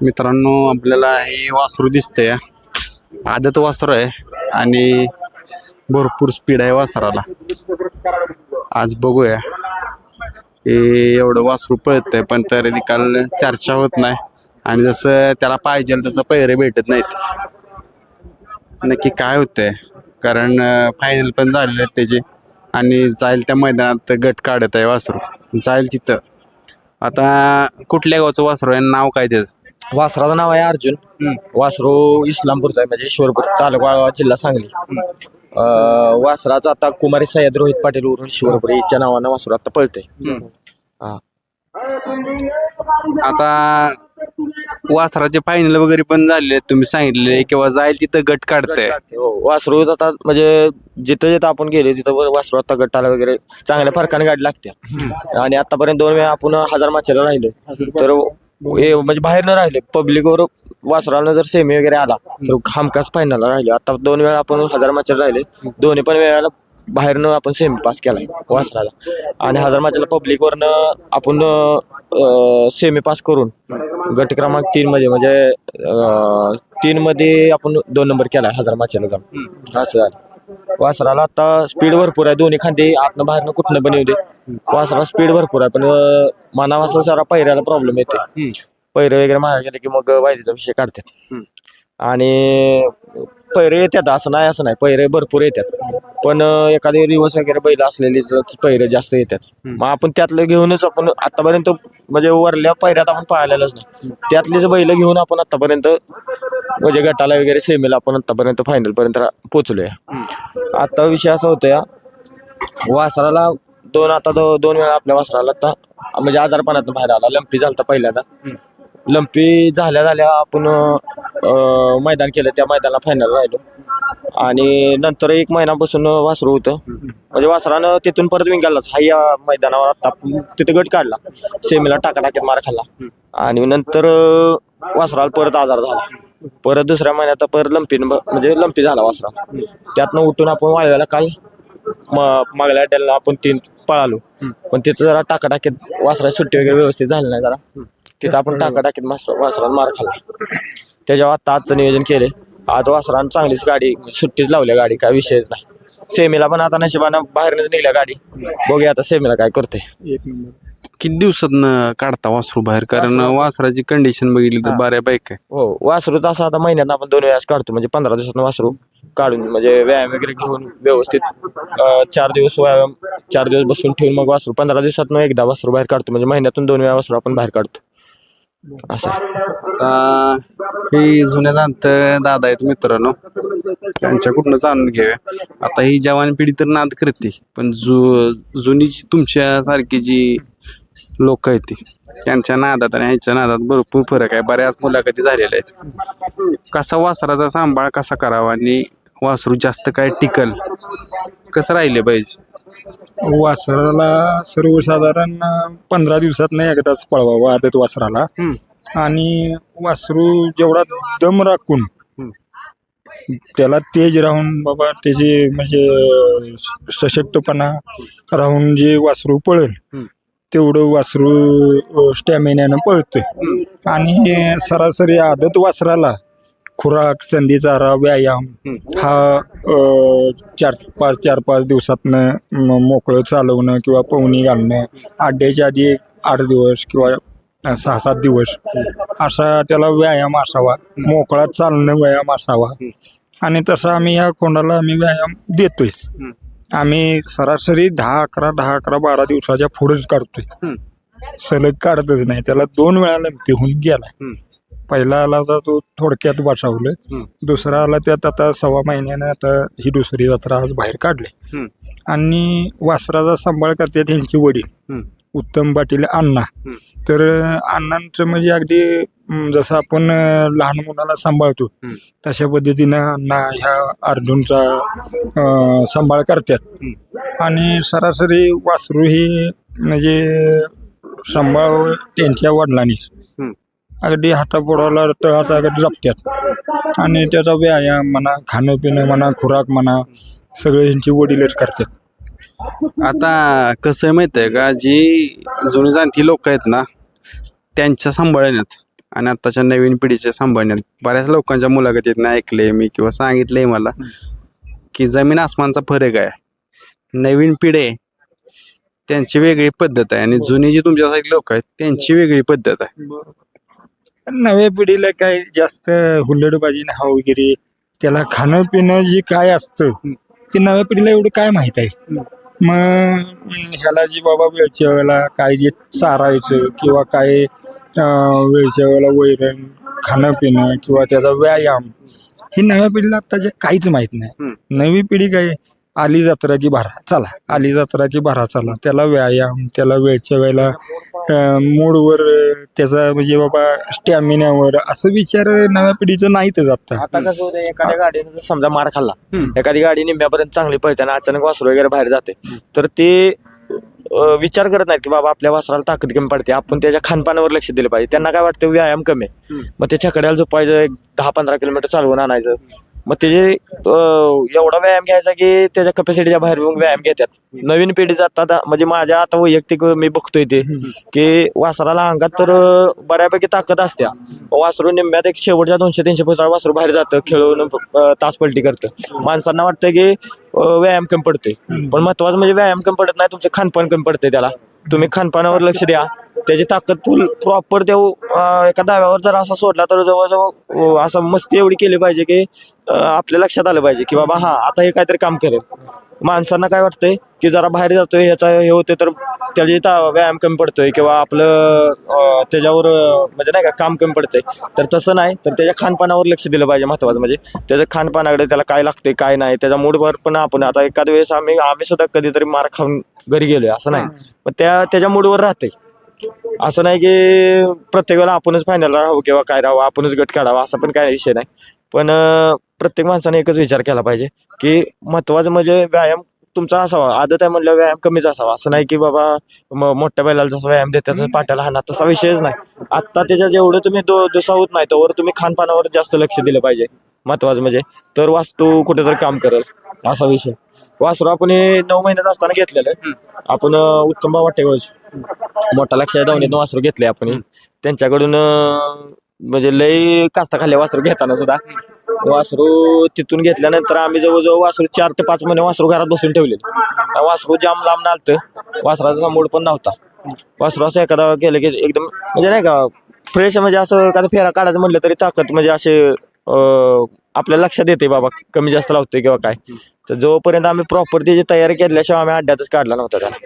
मित्रांनो आपल्याला हे वासरू दिसतंय. आदत वासरू आहे आणि भरपूर स्पीड आहे वासराला. आज बघूया. हे एवढं वासरू पळतंय पण तरी निकाल चर्चा होत नाही. आणि जसं त्याला पाहिजे तसं पैरे भेटत नाहीत. नक्की काय होतंय? कारण फायनल पण झालेले आहेत त्याचे. आणि जाईल त्या मैदानात गट काढत आहे वासरू. जाईल तिथं. आता कुठल्या गावचं वासरू आहे? नाव काय त्याचं? वासराचं नाव आहे अर्जुन. वासरू इस्लामपूरचा आहे म्हणजे ईश्वरपूर तालुका जिल्हा सांगली. अं, वासराचं आता कुमारी सय्यद रोहित पाटील उरून ईश्वरपूर याच्या नावानं वासरू आता पळते हा. आता वासराचे फायनल वगैरे पण झालेले आहेत तुम्ही सांगितले किंवा जाईल तिथं गट काढतंय. हो, वासरू आता म्हणजे जिथं जिथं आपण गेले तिथं वर वासरू आता गटाला वगैरे चांगल्या फरकाने गाडी लागते आणि आतापर्यंत दोन वेळा आपण हजार माचेला राहिलो तर हे म्हणजे बाहेर न राहिले पब्लिकवर वासराला जर सेमी वगैरे आला तर हमखास फायनलला राहिले. आता दोन वेळा आपण हजार माचेला राहिले दोन्ही पण वेळेला बाहेरनं आपण सेमी पास केलाय वासराला. आणि हजार माचेला पब्लिकवरनं आपण सेमी पास करून गट क्रमांक तीन मध्ये म्हणजे तीन मध्ये आपण दोन नंबर केलाय हजार माचेला जाऊन. असं झालं. वासराला आता स्पीड भरपूर आहे. दोन्ही खांदे आतनं बाहेरनं कुठनं पण येऊ दे. वासराला स्पीड भरपूर आहे पण मना वासरा सारा पहिऱ्याला प्रॉब्लेम येते. पैरे वगैरे मागे गेले की मग वायरीचा विषय काढतात. आणि पैरे येतात असं नाही असं नाही. पैरे भरपूर येतात. पण अं, एखादी रिवर्स वगैरे बैल असलेली पैरे जास्त येतात. मग आपण त्यातलं घेऊनच आपण आतापर्यंत म्हणजे वरल्या पैऱ्यात आपण पाहिलेलंच नाही. त्यातलीच बैल घेऊन आपण आतापर्यंत म्हणजे गटाला वगैरे सेमीला आपण आतापर्यंत फायनल पर्यंत पोहोचलोय आता विषय असा होता या वासराला दोन आता दो, दोन वेळा आपल्या वासराला आता म्हणजे आजारपणातून बाहेर आला लंपी झालता पहिल्यांदा. लंपी झाल्या झाल्या आपण अं, मैदान केलं त्या मैदानाला फायनल राहिलो. आणि नंतर एक महिन्यापासून वासरू होतं. म्हणजे वासरानं तिथून परत विंगालाच हा या मैदानावर आता तिथे गट काढला. सेमीला टाका टाक्यात मार खाल्ला. आणि नंतर वासराला परत आजार झाला. परत दुसऱ्या महिन्यात परत लंपी म्हणजे लंपी झाला वासरा. त्यातनं उठून आपण वाळव्याला काल मागल्या अड्ड्याला आपण तीन पळालो. पण तिथं जरा टाका टाकीत वासरा सुट्टी वगैरे व्यवस्थित झाली नाही जरा. तिथं आपण टाका टाकीत वासरा मार खाल्ला. त्याच्यावर आता आजचं नियोजन केले आज वासरानं चांगलीच गाडी सुट्टीच लावल्या गाडी काय विषयच नाही. सेमीला पण आता नशिबानं बाहेरनच निघल्या गाडी. बघूया आता सेमीला काय करते किती दिवसात काढता वासरू बाहेर? कारण वासराची कंडिशन बघितली तर बऱ्यापैकी. आहे हो वासरू तसं आता महिन्यात आपण दोन वेळास काढतो. म्हणजे पंधरा दिवसात वासरू काढून म्हणजे व्यायाम वगैरे घेऊन व्यवस्थित अं, चार दिवस व्यायाम चार दिवस बसून ठेवून मग वासरू पंधरा दिवसात एकदा वासरू बाहेर काढतो. म्हणजे महिन्यातून दोन वेळा वासरू आपण बाहेर काढतो. असं. आता हे जुन्या जाणत दादा आहेत मित्रांनो. त्यांच्याकडून जाणून घेऊया. आता ही जवान पिढी तर नाद करते पण जु जुनी जी तुमच्या सारखी जी लोक आहेत ती त्यांच्या नादात आणि ह्यांच्या नादात भरपूर फरक आहे. बऱ्याच मुलाखती झालेल्या आहेत. कसा वासराचा सांभाळ कसा करावा आणि वासरू जास्त काय टिकल? कसं राहिले पाहिजे? वासराला सर्वसाधारण पंधरा दिवसात नाही एकदाच पळवावं आदत वासराला. आणि वासरू जेवढा दम राखून त्याला तेज राहून बाबा त्याचे म्हणजे सशक्तपणा राहून जे वासरू पळेल. तेवढं वासरू स्टॅमिन्यानं पळतंय आणि सरासरी आदत वासराला खुराक संधी चारा व्यायाम हा अ, चार पाच चार पाच दिवसातनं म- मोकळं चालवणं किंवा पवनी घालणं अड्ड्याच्या आधी एक आठ दिवस किंवा सहा सात दिवस असा त्याला व्यायाम असावा. मोकळा चालणं व्यायाम असावा. आणि तसा आम्ही ह्या कोणाला आम्ही व्यायाम देतोयच. आम्ही सरासरी दहा अकरा दहा अकरा बारा दिवसाच्या पुढेच काढतोय सलग काढतच नाही. त्याला दोन वेळा लंपी होऊन गेला पहिला आला होता तो थोडक्यात वाचवलं दुसरा आला त्यात आता सव्वा महिन्यानं आता ही दुसरी जत्रा आज बाहेर काढली. आणि वासराचा सांभाळ करतात त्यांचे वडील. उत्तम पाटील अण्णा तर अण्णांचं म्हणजे अगदी जसं आपण लहान मुलाला सांभाळतो. तशा पद्धतीनं अण्णा ह्या अर्जुनचा सांभाळ करतात आणि सरासरी वासरू ही म्हणजे सांभाळ त्यांच्या वडिलांनीच. अगदी हातापोडाला तळाचा अगदी जपतात आणि त्याचा व्यायाम म्हणा खाणं पिणं म्हणा खुराक म्हणा सगळे यांची वडीलच करतात. आता कसं आहे माहिती आहे का? जी जुनी जाणती लोक आहेत ना त्यांच्या सांभाळण्यात आणि आत्ताच्या नवीन पिढीच्या सांभाळण्यात बऱ्याच लोकांच्या मुलाखतीत ऐकले मी किंवा सांगितलंय मला की जमीन आसमानचा फरक आहे. नवीन पिढी त्यांची वेगळी पद्धत आहे आणि जुनी जी तुमच्यासारखी लोक आहेत त्यांची वेगळी पद्धत आहे. नव्या पिढीला काय जास्त हुल्लडबाजी नाही वगैरे त्याला खाणं पिणं जे काय असतं ते नव्या पिढीला एवढं काय माहीत आहे? मग ह्याला जी बाबा वेळच्या वेळेला काय जे चारायचं किंवा काय वेळच्या वेळेला वैरण खाणं पिणं किंवा त्याचा व्यायाम हे नव्या पिढीला आत्ताच्या काहीच माहीत नाही. नवी पिढी काय आली जत्रा की भरा चला आली जत्रा की भरा चला त्याला व्यायाम त्याला वेळच्या वेळेला मूडवर त्याचा म्हणजे बाबा स्टॅमिनावर असं विचार नव्या पिढीचं नाहीतच आता आता कसं होतं एखाद्या गाडीने जर समजा मार खाल्ला एखादी गाडी निम्म्यापर्यंत चांगली पळते आणि अचानक वासरू वगैरे बाहेर जाते तर ते विचार करत नाहीत की बाबा आपल्या वासराला ताकद कमी पडते आपण त्याच्या खानपानावर लक्ष दिलं पाहिजे. त्यांना काय वाटतं व्यायाम कमी आहे. मग ते छकड्याला झोपायचं एक दहा पंधरा किलोमीटर चालवून आणायचं. मग त्याचे एवढा व्यायाम घ्यायचा की त्याच्या कपॅसिटीच्या बाहेर व्यायाम घेतात नवीन पिढीचं आता आता- म्हणजे माझ्या आता वैयक्तिक मी बघतोय ते की वासराला अंगात तर बऱ्यापैकी ताकद असते वासरू निम्म्यात एक शेवटच्या दोनशे तीनशे फुटाळ वासरू बाहेर जातं खेळून तास पलटी करतं. माणसांना वाटतं की व्यायाम कमी पडतोय. पण महत्वाचं म्हणजे व्यायाम कमी पडत नाही तुमचं खानपान कमी पडतंय त्याला. तुम्ही खानपानावर लक्ष द्या. त्याची ताकद फुल प्रॉपर देऊ एका दाव्यावर जर असा सोडला तर जवळजवळ असं मस्ती एवढी केली पाहिजे की आपल्या लक्षात आलं पाहिजे की बाबा हा आता हे काहीतरी काम करेल. माणसांना काय वाटतंय की जरा बाहेर जातोय ह्याचा हे होते तर त्याची व्यायाम कमी पडतोय किंवा आपलं त्याच्यावर म्हणजे नाही का काम कमी पडतंय. तर तसं नाही तर त्याच्या खानपानावर लक्ष दिलं पाहिजे महत्वाचं म्हणजे. त्याच्या खानपानाकडे त्याला काय लागते काय नाही त्याच्या मूडवर पण आपण आता एखाद्या वेळेस आम्ही आम्ही सुद्धा कधीतरी मार खाऊन घरी गेलोय असं नाही. पण त्या त्याच्या मूडवर राहते असं नाही की प्रत्येक वेळेला आपणच फायनलला राहू किंवा काय राहावं आपणच गट काढावा असा पण काय विषय नाही. पण प्रत्येक माणसाने एकच विचार केला पाहिजे की महत्वाचं म्हणजे व्यायाम तुमचा असावा आदत आहे म्हणलं व्यायाम कमीच असावा. असं नाही की बाबा मोठ्या बैलाला जसा व्यायाम देतात तसं पाट्याला हाना तसा विषयच नाही. आत्ता त्याच्या जेवढं तुम्ही दो दुसावत नाही तोवर तुम्ही खानपानावर जास्त लक्ष दिलं पाहिजे. महत्वाचं म्हणजे तर वास्तू कुठेतरी काम करेल असा विषय. वासरू आपण हे नऊ महिन्यात असताना घेतलेलं आपण अं, उत्तम भाऊ वाटेगावचे मोठा लक्षात धावणीतून वासरू घेतले आपण हे. त्यांच्याकडून अं, म्हणजे लय कास्ता खाल्ल्या वासरू घेताना सुद्धा. वासरू तिथून घेतल्यानंतर आम्ही जवळजवळ वासरू चार ते पाच महिने वासरू घरात बसून ठेवले वासरू जाम लांब नालतं. वासराचा मूड पण नव्हता. वासरू असं एखादा केलं की एकदम म्हणजे नाही का फ्रेश म्हणजे असं एखादा फेरा काढायचं म्हटलं तरी ताकद म्हणजे असे अं, आपल्या लक्षात येते बाबा कमी जास्त लावतोय किंवा काय. तर जोपर्यंत आम्ही प्रॉपर त्याची तयारी केल्याशिवाय आम्ही अड्ड्यातच काढला नव्हता त्याला.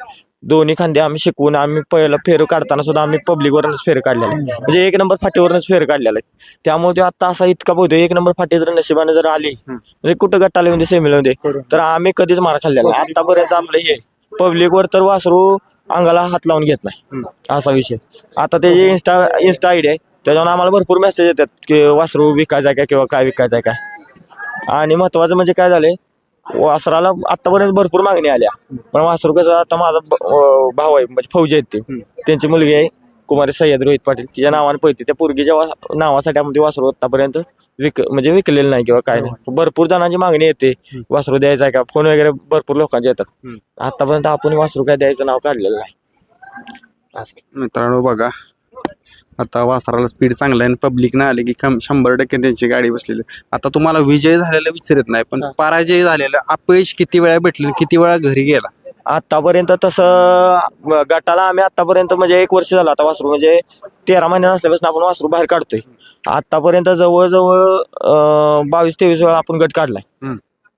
दोन्ही खांदे आम्ही शिकवून आम्ही पहिला फेर काढताना सुद्धा आम्ही पब्लिकवरूनच फेर काढलेला म्हणजे एक नंबर फाटीवरूनच फेर काढलेला आहे. त्यामुळे तो आता असा इतका बोलतोय एक नंबर फाटी जर नशिबाने जर आली म्हणजे कुठं गट्टाला म्हणजे सेमीला मध्ये तर आम्ही कधीच मार खाल्लेला आतापर्यंत आपलं हे पब्लिकवर तर वासरू अंगाला हात लावून घेत नाही. असा विषय. आता त्याची इन्स्टा इन्स्टा आयडी आहे. त्याच्यावर आम्हाला भरपूर मेसेज येतात की वासरू विकायचं आहे का किंवा काय विकायचं आहे काय आणि महत्वाचं म्हणजे काय झालंय वासराला आतापर्यंत भरपूर मागणी आल्या. पण वासरू कसं आता माझा भाऊ आहे म्हणजे फौजी आहेत ते. त्यांची मुलगी आहे कुमारी सय्यद रोहित पाटील. तिच्या नावाने पळते. त्या पोरगीच्या नावासाठी ते वासरू आतापर्यंत विक म्हणजे विकलेलं नाही किंवा काय नाही. भरपूर जणांची मागणी येते. वासरू द्यायचं आहे का? फोन वगैरे भरपूर लोकांचे येतात. आतापर्यंत आपण वासरू काय द्यायचं नाव काढलेलं नाही. मित्रांनो बघा. आता वासराला स्पीड चांगला आहे आणि पब्लिक ना आले की कम शंभर टक्के त्यांची गाडी बसलेली. आता तुम्हाला विजय झालेला विचारत नाही पण पराजय झालेला अपयश किती वेळा भेटले आणि किती वेळा घरी गेला? आतापर्यंत तसं अं, गटाला आम्ही आतापर्यंत म्हणजे एक वर्ष झालं आता वासरू. म्हणजे तेरा महिन्यात असल्यापासून आपण वासरू बाहेर काढतोय. आतापर्यंत जवळजवळ बावीस तेवीस वेळा आपण गट काढलाय. हम्म.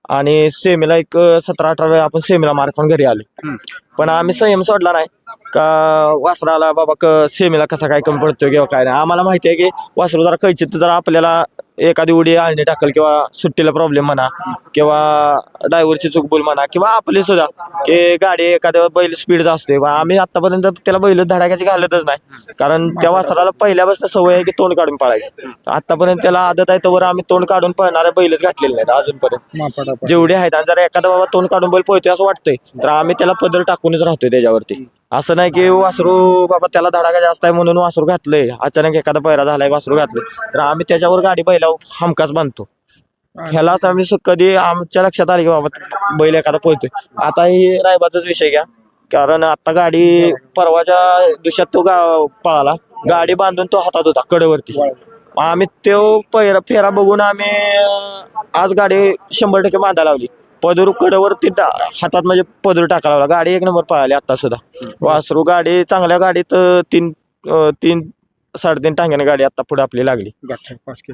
आणि सेमीला एक सतरा अठरा वेळा आपण सेमीला मार्क पण घरी आलो. हम्म. पण आम्ही संयम सोडला नाही. का वासराला बाबा क सेमीला कसा काय कमी पडतोय किंवा काय नाही. आम्हाला माहिती आहे की वासरू जरा कैचित जरा आपल्याला एखादी उडी आळणी टाकल किंवा सुट्टीला प्रॉब्लेम म्हणा किंवा ड्रायव्हरची चूकबोल म्हणा किंवा आपली सुद्धा की गाडी एखाद्या बैल स्पीड असते बा आम्ही आतापर्यंत त्याला बैल धडाक्याची घालतच नाही. कारण त्या वासराला पहिल्यापासून सवय आहे की तोंड काढून पळायची. आतापर्यंत त्याला आदत आहे तोवर आम्ही तोंड काढून पळणारे बैलच घातलेले नाहीत अजूनपर्यंत. जेवढे आहेत आणि जर एखादा बाबा तोंड काढून बैल पोहतोय असं वाटतंय तर आम्ही त्याला पदर टाकूनच राहतोय त्याच्यावरती. असं नाही की वासरू बाबा त्याला धडाका जास्त आहे म्हणून वासरू घातलंय. अचानक एखादा पैरा झालाय वासरू घातलंय. तर आम्ही त्याच्यावर गाडी बैला हमकाच बांधतो. ह्यालाच आम्ही कधी आमच्या लक्षात आले की बाबा बैल एखादा पोहतोय आता हे रायबाचाच विषय घ्या. कारण आता गाडी परवाच्या दिवसात तो गा पळाला. गाडी बांधून तो हातात होता कडेवरती. आम्ही तो पहिला फेरा बघून आम्ही आज गाडी शंभर टक्के बांधायला लावली. पदर कडेवरती टा- हातात म्हणजे पदर टाकायला लावला. गाडी एक नंबर पळाली आता सुद्धा. वासरू गाडी चांगल्या गाडीत अं, तीन अं, तीन साडेतीन टांग्याने गाडी आता पुढे आपली लागली.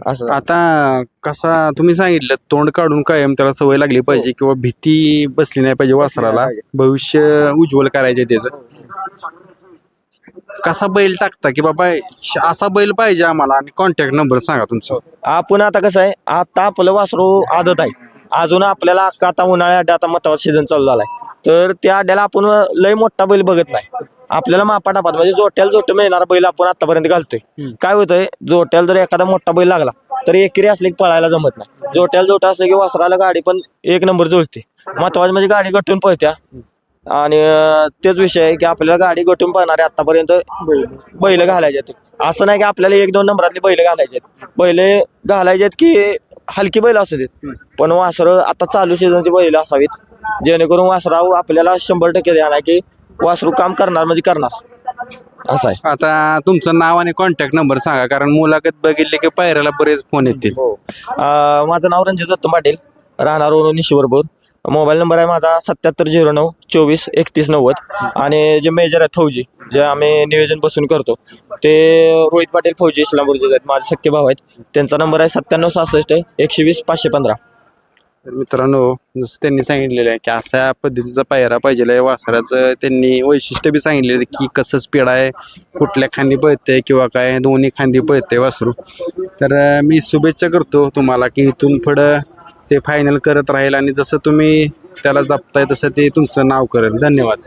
असं. आता कसा तुम्ही सांगितलं तोंड काढून कायम त्याला सवय लागली पाहिजे किंवा भीती बसली नाही पाहिजे वासराला. भविष्य उज्ज्वल करायचे त्याचं. कसा बैल टाकता की बाबा श- असा बैल पाहिजे आम्हाला आणि कॉन्टॅक्ट नंबर सांगा तुमचा. आपण आता कसं आहे आता आपलं वासरू आदत आहे. अजून आपल्याला अख्खा आता उन्हाळ्या अड्डा आता मताचा सीझन चालू झालाय. तर त्या अड्ड्याला आपण लय मोठा बैल बघत नाही. आपल्याला मापाटापात म्हणजे जोट्याला जोट मिळणारा बैल आपण आतापर्यंत घालतोय. काय होतंय जोट्याला जर एखादा मोठा बैल लागला तर एकेरी असले की पळायला जमत नाही. जोट्याला जोट असले की वासराला गाडी पण एक नंबर जुळते महत्वाचं म्हणजे गाडी गटून पळत्या. आणि तेच विषय आहे की आपल्याला गाडी गटून पळणारे आतापर्यंत बैल घालायचे असं नाही की आपल्याला एक दोन नंबरातली बैल घालायचे आहेत. बैल घालायचे आहेत की हलकी बैल असू देत. पण वासरं आता चालू सीझनची बैल असावीत. जेणेकरून वासराव आपल्याला शंभर टक्के द्या की वासरू काम करणार म्हणजे करणार. असं आहे. आता तुमचं नाव आणि कॉन्टॅक्ट नंबर सांगा कारण मुलाखत बघितली की पायऱ्याला बरेच फोन येतील. अं, माझं नाव रणजित दत्त पाटील राहणार ईश्वरपूर मोबाईल नंबर आहे माझा सत्याहत्तर झिरो नऊ चोवीस एकतीस नव्वद आणि जे मेजर आहेत फौजी जे आम्ही नियोजन बसून करतो ते रोहित पाटील फौजी इस्लामपूरचे आहेत माझे सख्खे भाऊ आहेत. त्यांचा नंबर आहे सत्त्याण्णव सहासष्ट एकशे वीस पाचशे पंधरा. तर मित्रांनो जसं त्यांनी सांगितलेलं आहे की अशा पद्धतीचा पायरा पाहिजे वासराचं त्यांनी वैशिष्ट्य बी सांगितलेलं आहे की कसं स्पीड आहे कुठल्या खांदी पळते किंवा काय दोन्ही खांदी पळते वासरू. तर मी शुभेच्छा करतो तुम्हाला की इथून पुढं ते फायनल करत राहील आणि जसं तुम्ही त्याला जपताय तसं ते तुमचं नाव करेल. धन्यवाद.